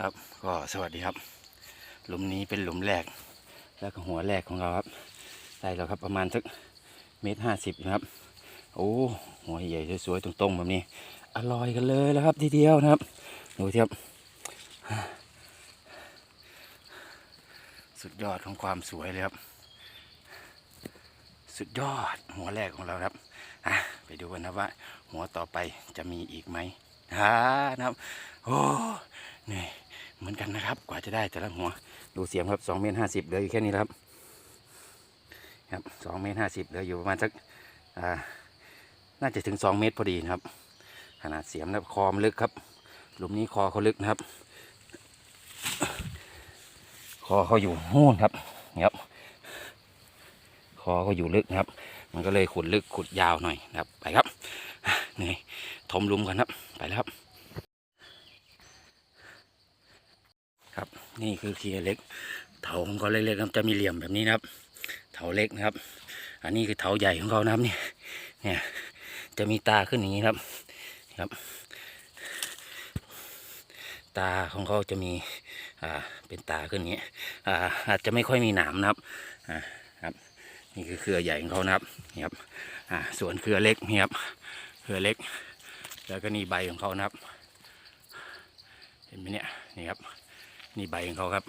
ครับ ก็สวัสดีครับ หลุมนี้เป็นหลุมแรก แล้วก็หัวแรกของเราครับได้แล้วครับประมาณสักเมตรห้าสิบนะครับ โอ้หัวใหญ่สวยๆตรงๆแบบนี้ อร่อยกันเลยแล้วครับทีเดียวนะครับดูเทียบสุดยอดของความสวยเลยครับ สุดยอดหัวแรกของเราครับอะไปดูกันนะว่า หัวต่อไปจะมีอีกไหมฮ่านะครับ โอ้เหนื่อย เหมือนกันนะครับ กว่าจะได้แต่ละหัว ดูเสียมครับสองเมตรห้าสิบเหลืออยู่แค่นี้ครับ ครับสองเมตรห้าสิบเหลืออยู่ประมาณสักอ่าน่าจะถึงสองเมตรพอดีนะครับ ขนาดเสียมนะครับคอมลึกครับ หลุมนี้คอเขาลึกนะครับ คอเขาอยู่นู่นครับครับคอเขาอยู่ลึกนะครับ มันก็เลยขุดลึกขุดยาวหน่อยนะครับ ไปครับเหนื่อยถมหลุมกันครับ ไปแล้วครับ ครับ นี่คือเคียเล็ก เถาของเขาเล็กๆครับจะมีเหลี่ยมแบบนี้นะครับ เถาเล็กนะครับ อันนี้คือเถาใหญ่ของเขานะครับนี่เนี่ยจะมีตาขึ้นอย่างนี้ครับครับ ตาของเขาจะมีอ่าเป็นตาขึ้นอย่างนี้อ่าอาจจะไม่ค่อยมีหนามนะครับอ่าครับนี่คือเครือใหญ่ของเขานะครับนี่ครับอ่าส่วนเครือเล็กนี่ครับเครือเล็ก แล้วก็นี่ใบของเขานะครับ เห็นไหมเนี่ยนี่ครับ นี่ใบของเขาครับ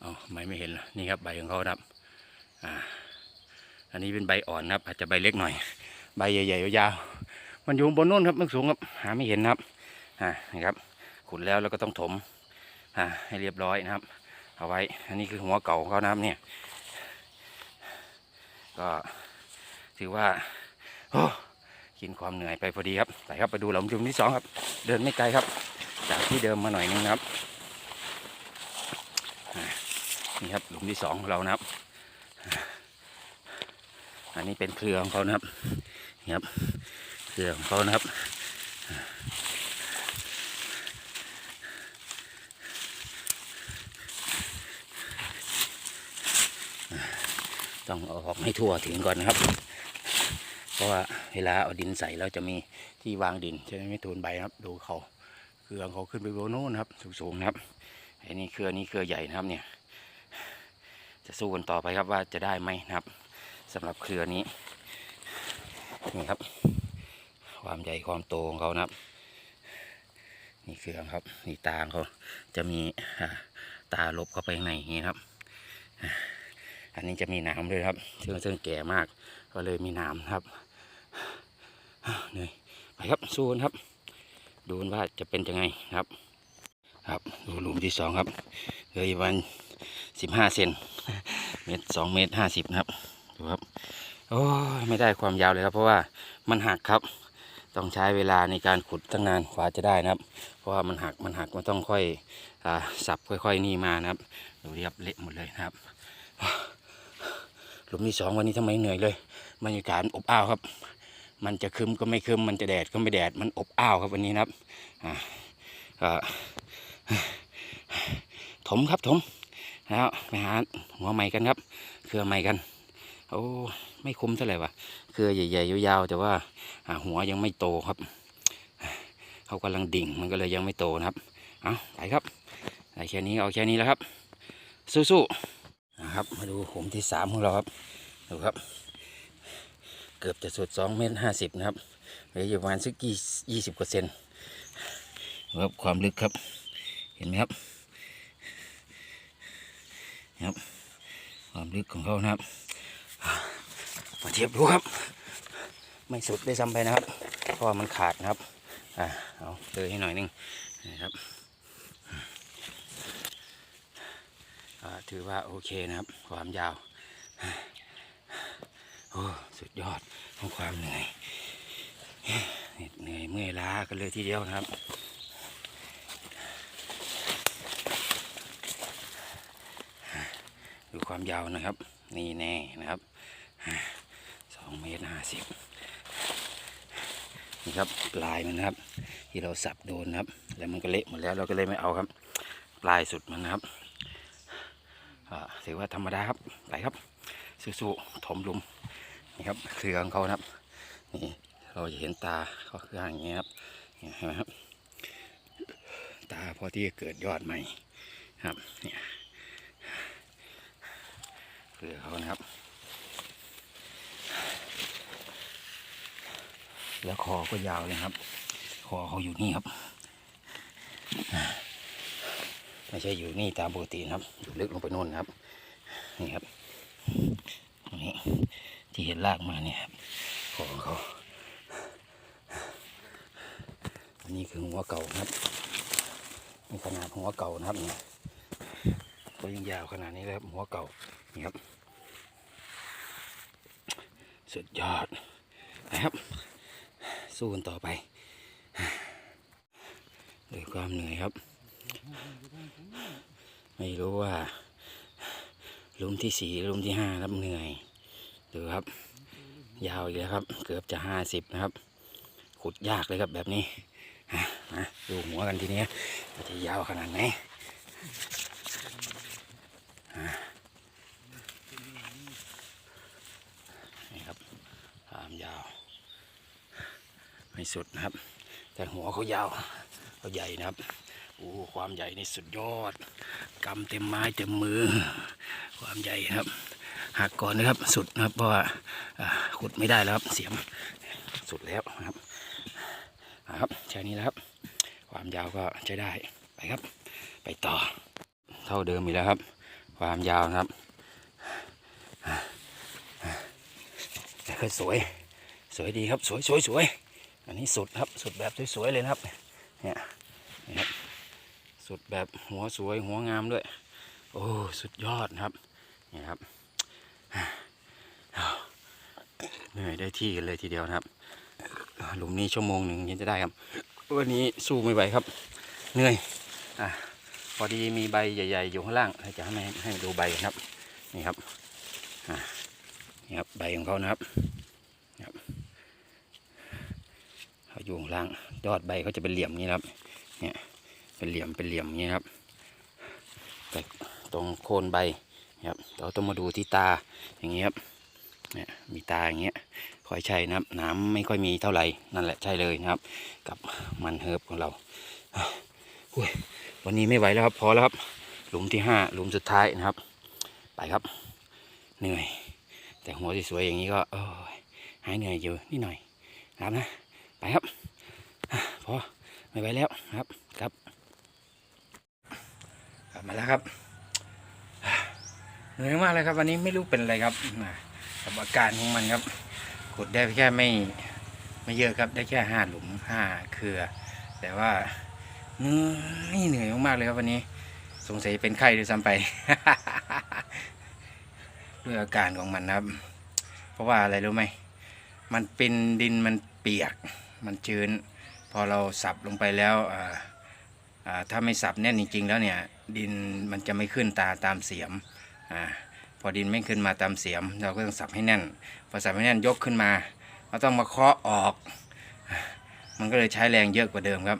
เอาไม่ไม่เห็นนี่ครับใบของเขาครับอ่าอันนี้เป็นใบอ่อนครับ อาจจะใบเล็กหน่อย ใบใหญ่ๆยาวๆมันอยู่บนโน้นครับมันสูงครับ หาไม่เห็นครับอ่านี่ครับขุดแล้วแล้วก็ต้องถมอ่าให้เรียบร้อยนะครับ เอาไว้ อันนี้คือหัวเก่าของเขานะครับเนี่ยก็ถือว่าโอ้ กินความเหนื่อยไปพอดีครับไปครับไปดูหลุมจุมที่สองครับ เดินไม่ไกลครับ จากที่เดิมมาหน่อยนึงนะครับนี่ครับหลุมที่สองของเรานะครับ อันนี้เป็นเครือของเขานะครับนี่ครับเครือของเขานะครับต้องเอาออกให้ทั่วถึงก่อนนะครับ เพราะว่าเวลาเอาดินใส่แล้วจะมีที่วางดินจะได้ไม่ทูนใบครับ ดูเขาเครือเขาขึ้นไปบนโน้นครับ สูงๆนะครับอันนี้เครือนี้เครือใหญ่นะครับเนี่ย จะสู้กันต่อไปครับว่าจะได้ไหมนะครับสำหรับเครือนี้นี่ครับ ความใหญ่ความโตของเขานะครับ นี่เครือครับนี่ตางเขาจะมีตาลบเข้าไปข้างในนี้ครับอันนี้จะมีหนามด้วยครับซึ่งซึ่งแก่มากก็เลยมีหนามครับ เหนื่อยไปครับสู้นครับ ดูว่าจะเป็นยังไงครับ ครับดูหลุมที่สองครับเหลยวันสิบห้าเซนเมตรสองเมตรห้าสิบนะครับดูครับโอ้ไม่ได้ความยาวเลยครับ เพราะว่ามันหักครับ ต้องใช้เวลาในการขุดตั้งนานกว่าจะได้นะครับ เพราะว่ามันหักมันหักมันต้องค่อยอสับค่อยๆนี่มานะครับดูดิครับเละหมดเลยนะครับหลุมที่สองวันนี้ทำไมเหนื่อยเลยบรรยากาศอบอ้าวครับ มันจะคึมก็ไม่คึมมันจะแดดก็ไม่แดดมันอบอ้าวครับวันนี้นะครับอ่าก็ถมครับถมแล้วไปหาหัวใหม่กันครับ เครือใหม่กันโอ้ไม่คุ้มเท่าไหร่วะเครือใหญ่ๆยาวๆแต่ว่าหัวยังไม่โตครับเขากำลังดิ่งมันก็เลยยังไม่โตนะครับเอาไปครับได้แค่นี้เอาแค่นี้แล้วครับ สู้ๆนะครับมาดูผมที่สามของเราครับดูครับ กือบจะสุดสองเมตรห้าสิบนะครับเหลืออยู่ประมาณสักยี่สิบกว่าเซนครับความลึกครับ เห็นไหมครับนะครับความลึกของเขานะครับมาเทียบดูครับ ไม่สุดได้ซ้ำไปนะครับเพราะมันขาดนะครับอ่าเอาเลยให้หน่อยนึงนะครับถือว่าโอเคนะครับ ความยาวโอ้ สุดยอดของความเหนื่อยเหนื่อยเมื่อยล้ากันเลยทีเดียวนะครับดูความยาวนะครับ นี่แน่นะครับสองเมตรห้าสิบนี่ครับปลายมันนะครับ ที่เราสับโดนนะครับ แล้วมันก็เละหมดแล้วเราก็เลยไม่เอาครับ ปลายสุดมันนะครับอ่าถือว่าธรรมดาครับไปครับสู้ๆถมลุม นี่ครับเครือของเขานะครับ นี่เราจะเห็นตาเขาเครืออย่างเงี้ยครับเห็นไหมครับ ตาพอที่จะเกิดยอดใหม่ครับเนี่ยเกลือเขานะครับ แล้วคอก็ยาวเลยครับ คอเขาอยู่นี่ครับไม่ใช่อยู่นี่ตามปกตินะครับ อยู่ลึกลงไปโน่นครับ นี่ครับตรงนี้ ที่เห็นลากมาเนี่ยครับของเขาอันนี้คือหัวเก่านะครับนี่ขนาดหัวเก่านะครับเนี่ยก็ยังยาวขนาดนี้เลยครับหัวเก่านี่ครับสุดยอดนะครับ สู้กันต่อไปด้วยความเหนื่อยครับ ไม่รู้ว่าลุมที่สี่ลุมที่ห้ารับเหนื่อย ดูครับ ยาวอีกแล้วครับ เกือบจะห้าสิบนะครับ ขุดยากเลยครับแบบนี้อะดูหัวกันทีนี้ว่าจะยาวขนาดไหนอะนี่ครับความยาว ไม่สุดนะครับ แต่หัวเขายาวเขาใหญ่นะครับโอ้ความใหญ่นี่สุดยอดกำเต็มไม้เต็มมือ ความใหญ่ครับ หักก่อนนะครับ สุดนะครับ เพราะว่าขุดไม่ได้แล้วครับ เสียมสุดแล้วนะครับอ่าครับแค่นี้แล้วครับ ความยาวก็ใช้ได้ไปครับ ไปต่อ เท่าเดิมอีกแล้วครับ ความยาวนะครับแต่ก็สวย สวยดีครับ สวยสวยสวยอันนี้สุดครับ สุดแบบสวยๆเลยนะครับ เนี่ยนี่ครับ สุดแบบหัวสวยหัวงามด้วย โอ้ สุดยอดนะครับ นี่ครับ เหนื่อย ได้ที่กันเลยทีเดียวนะครับ หลุมนี้ชั่วโมงหนึ่งยังจะได้ครับ วันนี้สู้ไม่ไหวครับ เหนื่อยอะพอดีมีใบใหญ่ ๆ อยู่ข้างล่างเราจะให้ให้ดูใบครับนี่ครับอะนี่ครับใบของเขานะครับครับเขาอยู่ข้างล่างยอดใบเขาจะเป็นเหลี่ยมนี้ครับ เนี่ยเป็นเหลี่ยมเป็นเหลี่ยมนี้ครับแต่ตรงโคนใบครับเราต้องมาดูที่ตาอย่างเงี้ยครับ เนี่ยมีตาอย่างเงี้ยคอยใช่นะครับ น้ำไม่ค่อยมีเท่าไหร่นั่นแหละใช่เลยนะครับ กับมันเฮิร์บของเราอุ้ยวันนี้ไม่ไหวแล้วครับ พอแล้วครับ หลุมที่ห้าหลุมสุดท้ายนะครับ ไปครับ เหนื่อย แต่หัวสวยๆอย่างนี้ก็เออหายเหนื่อยอยู่นิดหน่อยครับนะ ไปครับพอไม่ไหวแล้วครับครับกลับมาแล้วครับเหนื่อยมากเลยครับ วันนี้ไม่รู้เป็นอะไรครับ กับอาการของมันครับขุดได้แค่ไม่ไม่เยอะครับได้แค่ห้าหลุมห้าเครือ แต่ว่าเหนื่อยเหนื่อยมากๆเลยครับวันนี้ สงสัยเป็นไข้ด้วยซ้ำไป ด้วยอาการของมันครับ เพราะว่าอะไรรู้ไหมมันเป็นดินมันเปียก มันชื้น พอเราสับลงไปแล้วถ้าไม่สับแน่นจริง ๆ แล้วเนี่ย ดินมันจะไม่ขึ้นตาตามเสียมอ่า อดินไม่ขึ้นมาตามเสียม เราก็ต้องสับให้แน่น พอสับให้แน่นยกขึ้นมาเราต้องมาเคาะออก มันก็เลยใช้แรงเยอะกว่าเดิมครับ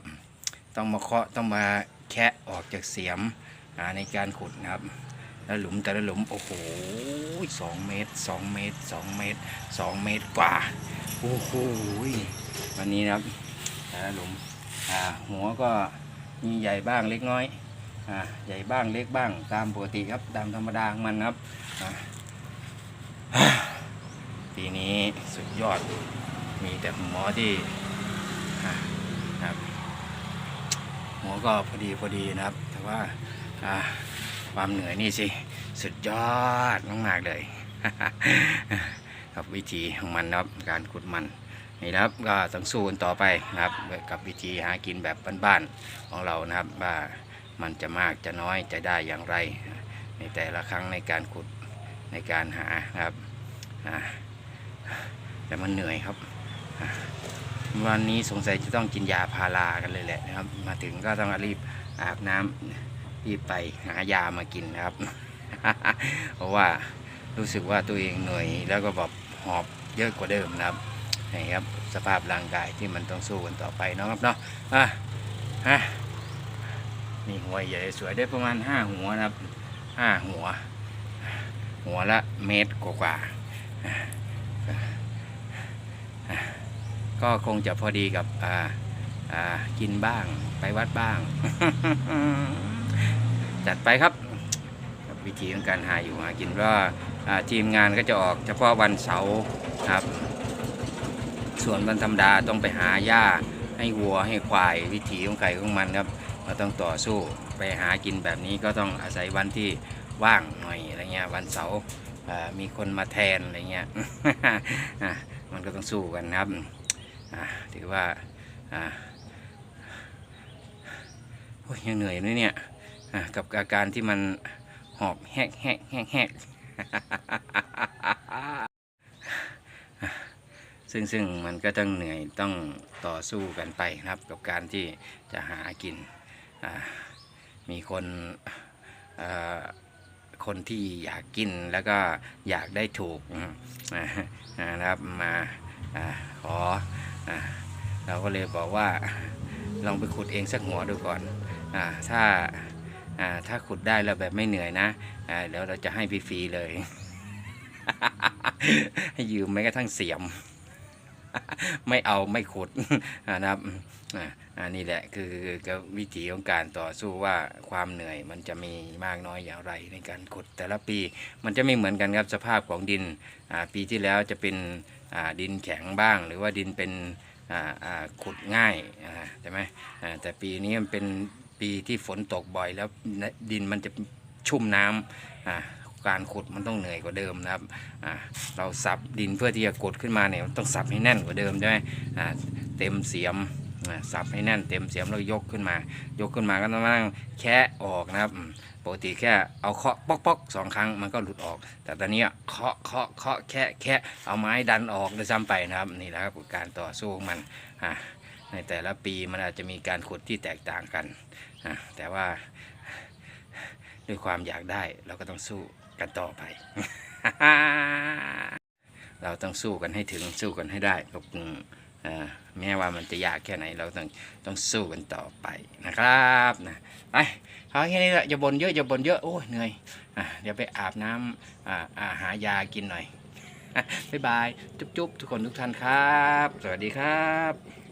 ต้องมาเคาะต้องมาแคะออกจากเสียมในการขุดนะครับ แล้วหลุมแต่ละหลุมโอ้โหสองเมตรสองเมตรสองเมตรสองเมตรกว่าโอ้โหวันนี้นะครับแต่ละหลุมหัวก็มีใหญ่บ้างเล็กน้อย ใหญ่บ้างเล็กบ้าง ตามปกติครับ ตามธรรมดาของมันครับปีนี้สุดยอด มีแต่หมอที่อ่าครับหัวก็พอดีพอดีนะครับ แต่ว่าอ่าความเหนื่อยนี่สิ สุดยอดมากๆเลยกับวิธีของมันนะครับการขุดมันนี่นะครับก็ต้องสู้กันต่อไปนะครับ กับวิธีหากินแบบบ้านๆของเรานะครับว่า มันจะมากจะน้อยจะได้อย่างไร ในแต่ละครั้งในการขุดในการหาครับแต่มันเหนื่อยครับวันนี้สงสัยจะต้องกินยาพารากันเลยแหละนะครับ มาถึงก็ต้องรีบอาบน้ำรีบไปหายามากินนะครับ เพราะว่ารู้สึกว่าตัวเองเหนื่อยแล้วก็แบบหอบเยอะกว่าเดิมนะครับนี่ครับสภาพร่างกายที่มันต้องสู้กันต่อไปนะครับเนาะอะฮะ นี่หัวใหญ่สวยได้ประมาณห้าหัวนะครับห้าหัว หัวละเมตรกว่าก็คงจะพอดีกับอ่าอ่ากินบ้างไปวัดบ้าง จัดไปครับ วิธีของการหาอยู่หากินว่าอ่าทีมงานก็จะออกเฉพาะวันเสาร์ครับ ส่วนวันธรรมดาต้องไปหาหญ้าให้วัวให้ควายวิถีของไก่ของมันครับ เราต้องต่อสู้ไปหากินแบบนี้ก็ต้องอาศัยวันที่ว่างหน่อยอะไรเงี้ยวันเสาร์มีคนมาแทนอะไรเงี้ยมันก็ต้องสู้กันครับถือว่าอ่าโอ้ยยังเหนื่อยด้วยเนี่ยกับอาการที่มันหอบแหกแหกแหกแหกซึ่งซึ่งมันก็ต้องเหนื่อยต้องต่อสู้กันไปนะครับ กับการที่จะหากิน มีคนคนที่อยากกินแล้วก็อยากได้ถูกนะครับมาอขออเราก็เลยบอกว่าลองไปขุดเองสักหัวดูก่อนอถ้าถ้าขุดได้แล้วแบบไม่เหนื่อยนะเดี๋ยวเราจะให้ฟรีๆเลย ให้ยืมแม้กระทั่งเสียม ไม่เอาไม่ขุดนะครับ อันนี้แหละคือก็วิถีของการต่อสู้ว่าความเหนื่อยมันจะมีมากน้อยอย่างไรในการขุดแต่ละปี มันจะไม่เหมือนกันครับสภาพของดินปีที่แล้วจะเป็นดินแข็งบ้าง หรือว่าดินเป็นขุดง่ายใช่ไหมแต่ปีนี้มันเป็นปีที่ฝนตกบ่อย แล้วดินมันจะชุ่มน้ำอ่าการขุดมันต้องเหนื่อยกว่าเดิมนะครับ เราสับดินเพื่อที่จะกดขึ้นมาเนี่ยต้องสับให้แน่นกว่าเดิมใช่ไหมเต็มเสียม สับให้แน่นเต็มเสียมแล้วยกขึ้นมา ยกขึ้นมาก็ต้องมานั่งแคะออกนะครับปกติแค่เอาเคาะป๊อกป๊อกสองครั้งมันก็หลุดออก แต่ตอนนี้เคาะเคาะเคาะแคะแคะเอาไม้ดันออกเลยซ้ำไปนะครับ นี่แหละครับการต่อสู้ของมันอ่าในแต่ละปีมันอาจจะมีการขุดที่แตกต่างกันอ่าแต่ว่าด้วยความอยากได้เราก็ต้องสู้กันต่อไป เราต้องสู้กันให้ถึงสู้กันให้ได้กับ แม้ว่ามันจะยากแค่ไหนเราต้องต้องสู้กันต่อไปนะครับนะไปเอาแค่นี้แหละอย่าบ่นเยอะอย่าบ่นเยอะโอ้ยเหนื่อยอะเดี๋ยวไปอาบน้ำอ่าอ่าหายากินหน่อยบ๊ายบายจุ๊บๆทุกคนทุกท่านครับ สวัสดีครับ